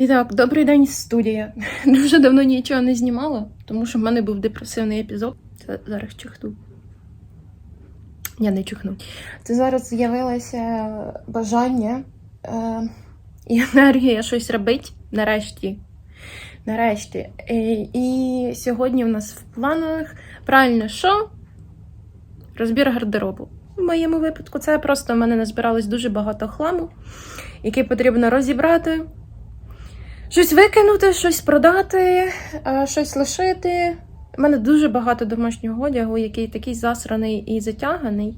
І так, добрий день, студія. Дуже давно нічого не знімала, тому що в мене був депресивний епізод. Це зараз чихну. Я не чихну. Це зараз з'явилося бажання е, і енергія щось робити нарешті. Нарешті. Е, і сьогодні в нас в планах правильно що? Розбір гардеробу. В моєму випадку це просто в мене назбиралось дуже багато хламу, який потрібно розібрати. Щось викинути, щось продати, щось лишити. У мене дуже багато домашнього одягу, який такий засраний і затяганий.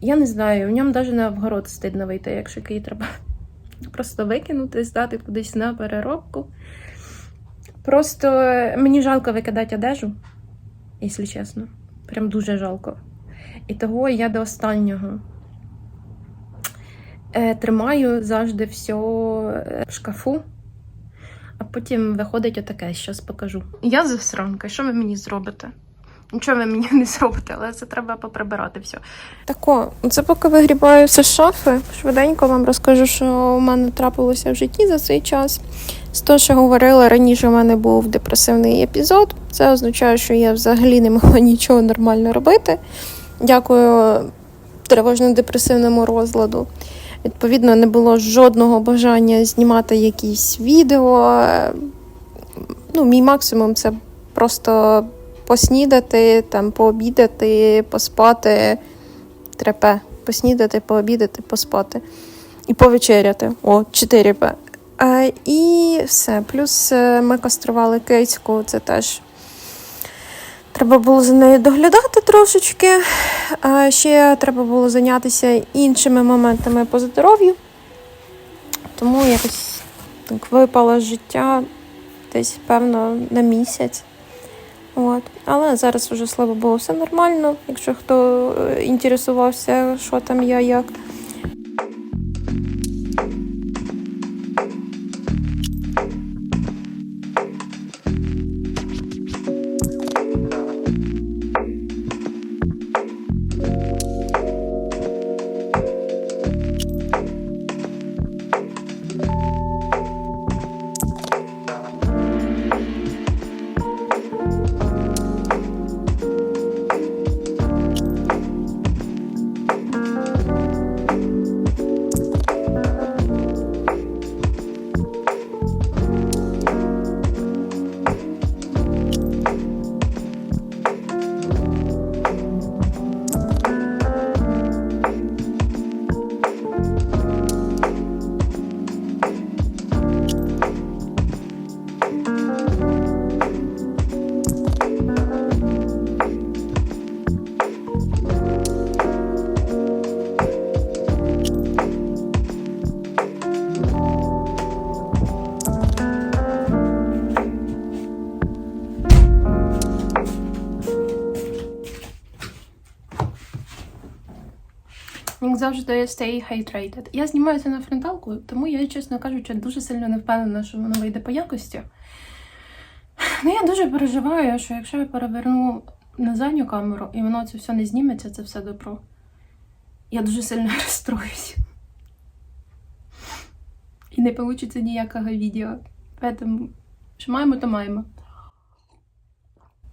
Я не знаю, в ньому навіть на вгород стидно вийти, якщо який треба просто викинути, здати кудись на переробку. Просто мені жалко викидати одежу, якщо чесно. Прям дуже жалко. І того я до останнього е, тримаю завжди все в шкафу. А потім виходить отаке, щас покажу. Я засранка, що ви мені зробите? Нічого ви мені не зробите, але це треба поприбирати все. Тако, це поки вигрібаю все з шафи. Швиденько вам розкажу, що у мене трапилося в житті за цей час. З того, що говорила, раніше у мене був депресивний епізод. Це означає, що я взагалі не могла нічого нормально робити. Дякую тривожно-депресивному розладу. Відповідно, не було жодного бажання знімати якісь відео. Ну, мій максимум це просто поснідати, там, пообідати, поспати. Трепе. Поснідати, пообідати, поспати. І повечеряти. О, 4 П. Е, і все. Плюс е, ми кастрували кицьку, це теж. Треба було за нею доглядати трошечки. А ще треба було зайнятися іншими моментами по здоров'ю. Тому якось так випало життя десь, певно, на місяць. От. Але зараз вже, слава Богу, все нормально. Якщо хто е, інтересувався, що там я як. Завжди, stay hydrated. Я знімаю це на фронталку, тому я, чесно кажучи, дуже сильно не впевнена, що воно вийде по якості. Ну, я дуже переживаю, що якщо я переверну на задню камеру і воно це все не зніметься, це все добро. Я дуже сильно розстроюсь. І не вийде ніякого відео. Тому, що маємо, то маємо.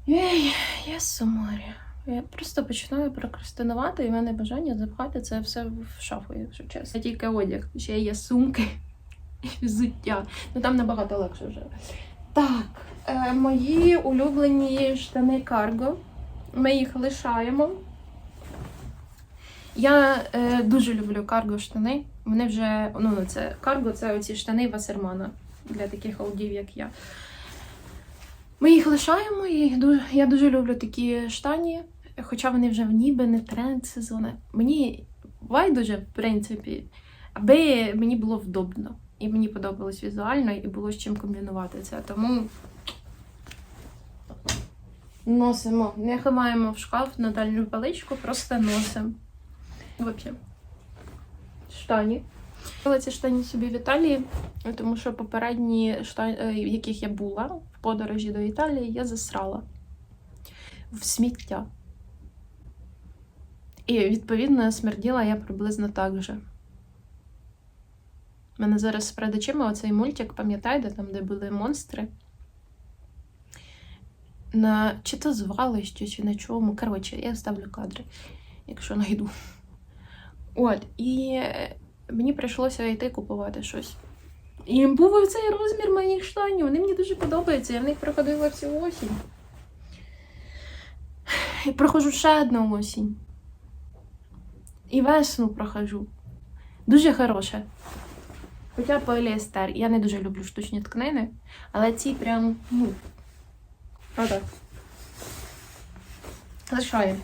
Ей, я суморі. Я просто починаю прокрастинувати, і в мене бажання запхати це все в шафу, якщо чесно. Я тільки одяг, ще є сумки і взуття. Ну там набагато легше вже. Так, е, мої улюблені штани карго. Ми їх лишаємо. Я е, дуже люблю карго штани. Вони вже, ну, це карго це оці штани Васермана для таких олдів, як я. Ми їх лишаємо, і я дуже люблю такі штані, хоча вони вже ніби не тренд сезону. Мені байдуже, в принципі, аби мені було вдобно. І мені подобалось візуально, і було з чим комбінувати це. Тому носимо. Не ховаємо в шкаф на дальню паличку, просто носимо. Взагалі. Штані. Купила ці штані собі в Італії, тому що попередні штані, в яких я була в подорожі до Італії, я засрала в сміття. І відповідно смерділа я приблизно так же. У мене зараз перед очима оцей мультик, пам'ятаєте, там, де були монстри. На чи то звалищі, чи на чому. Коротше, я вставлю кадри, якщо знайду. От, і е, мені прийшлося йти купувати щось. І був цей розмір моїх штанів. Вони мені дуже подобаються. Я в них проходила всю осінь. І проходжу ще одну осінь. І весну прохожу. Дуже хороше. Хоча поліестер. Я не дуже люблю штучні тканини, але ці прям, ну. Правда. Лишаю.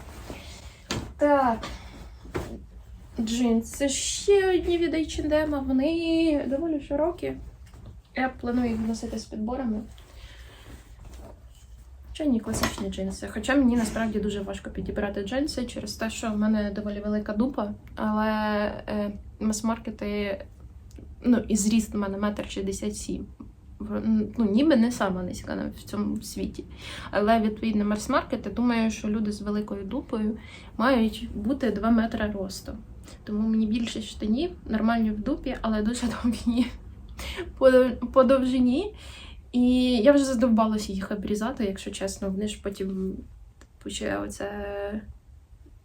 Так. Джинси ще одні від H&M, вони доволі широкі. Я планую їх носити з підборами. Чи ні, класичні джинси. Хоча мені насправді дуже важко підібрати джинси через те, що в мене доволі велика дупа, але е, мас-маркети, ну, і зріст у мене метр шістдесят сім. В- Ну, ніби не сама низька в цьому світі. Але відповідно мас-маркети, думаю, що люди з великою дупою мають бути 2 метри росту. Тому мені більше штанів, нормальні в дупі, але дуже довгі по, по довжині. І я вже задовбалася їх обрізати, якщо чесно. Вони ж потім типу, ще оце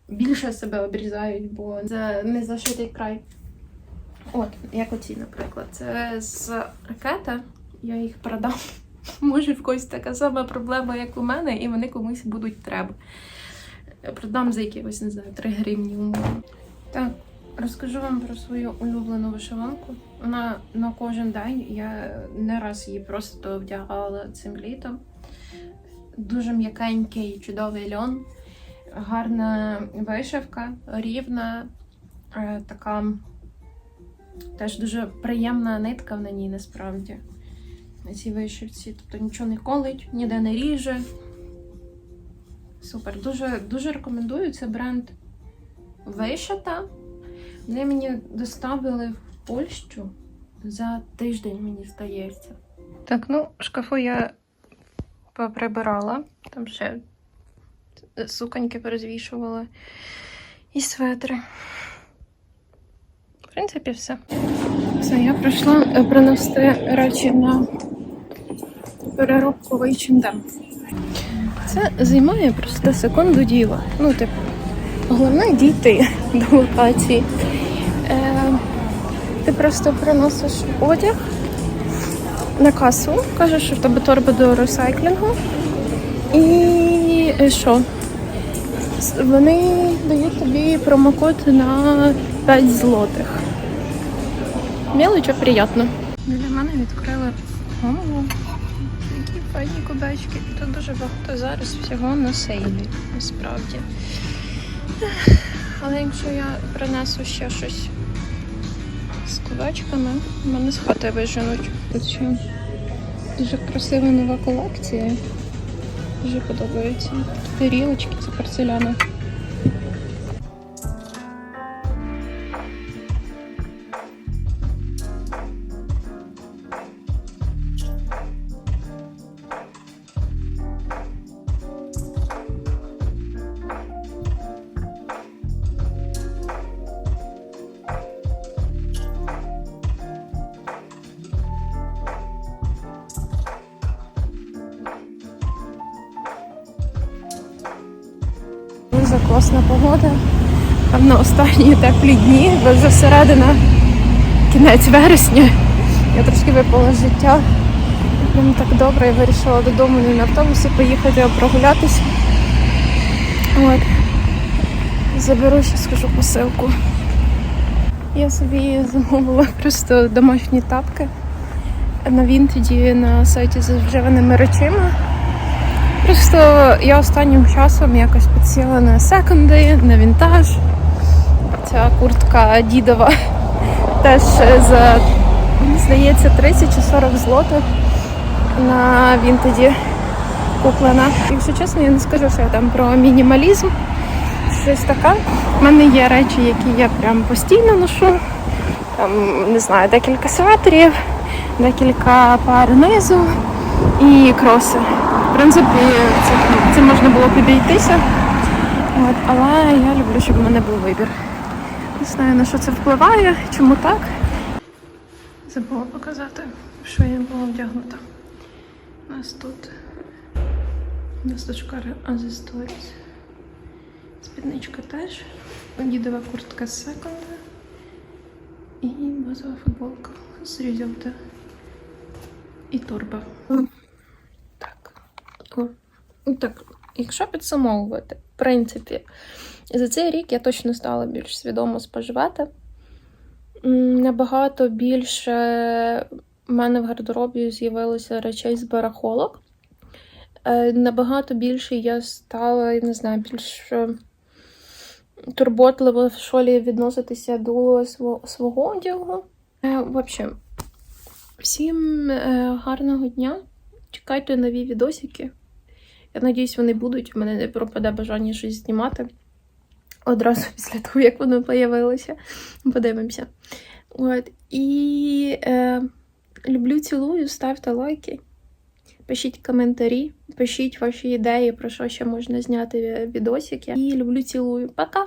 більше себе обрізають, бо це не зашитий край. От, як оці, наприклад. Це з ракета. Я їх продам. Може, в когось така сама проблема, як у мене, і вони комусь будуть треба. Продам за якихось, не знаю, 3 гривні умовно. Так, розкажу вам про свою улюблену вишиванку. Вона на кожен день. Я не раз її просто вдягала цим літом. Дуже м'якенький, чудовий льон, гарна вишивка, рівна, е, така теж дуже приємна нитка на ній насправді. На цій вишивці. Тобто нічого не колить, ніде не ріже. Супер. Дуже, дуже рекомендую. Це бренд Вишита. Вони мені доставили в Польщу за тиждень, мені здається. Так, ну, шкафу я поприбирала. Там ще суконьки перезвішувала. І светри. В принципі, все. Все, я прийшла е, принести речі на переробку в H&M. Це займає просто секунду діла. Ну, типу, головне дійти до локації. Ти просто приносиш одяг на касу, кажеш, що в тебе торба до ресайклінгу. І що? Вони дають тобі промокод на 5 злотих. Мелочь, а приємно. Біля мене відкрили голову. Такі файні кубечки. Тут дуже багато зараз всього на сейлі, насправді. Але якщо я принесу ще щось з кубачками, мене з хати виженуть. Тут ще дуже красива нова колекція. Дуже подобається. Тарілочки, це порцеляна. Дуже класна погода. Там на останні теплі дні, бо вже середина, кінець вересня. Я трошки випала з життя. Прям так добре, я вирішила додому не на автобусі поїхати, а прогулятись. От. Заберу, ще скажу посилку. Я собі замовила просто домашні тапки на Вінтеді на сайті з вживаними речима. Просто я останнім часом якось підсіла на секонди, на вінтаж. Ця куртка дідова теж за, здається, 30 чи 40 злотих на вінтеді куплена. Якщо чесно, я не скажу, що я там про мінімалізм. Щось таке. У мене є речі, які я прям постійно ношу. Там, не знаю, декілька светрів, декілька пар низу і кроси. В принципі, це, це можна було б обійтися. От, але я люблю, щоб в мене був вибір. Не знаю, на що це впливає, чому так. Забула показати, що я була вдягнута. У нас тут у шкари Stories. Спідничка теж. Дідова куртка з секонда. І базова футболка з рюзьовта. І торба. Так. О. Ну Так, якщо підсумовувати, в принципі, за цей рік я точно стала більш свідомо споживати. Набагато більше в мене в гардеробі з'явилося речей з барахолок. Е, Набагато більше я стала, я не знаю, більш е, турботливо що лі відноситися до свого, одягу. Е, В общем, всім гарного дня. Чекайте нові відосики. Я надіюсь, вони будуть. У мене не пропаде бажання щось знімати. Одразу після того, як воно появилося. Подивимося. От. І е, люблю, цілую, ставте лайки. Пишіть коментарі, пишіть ваші ідеї, про що ще можна зняти відосики. І люблю, цілую. Пока!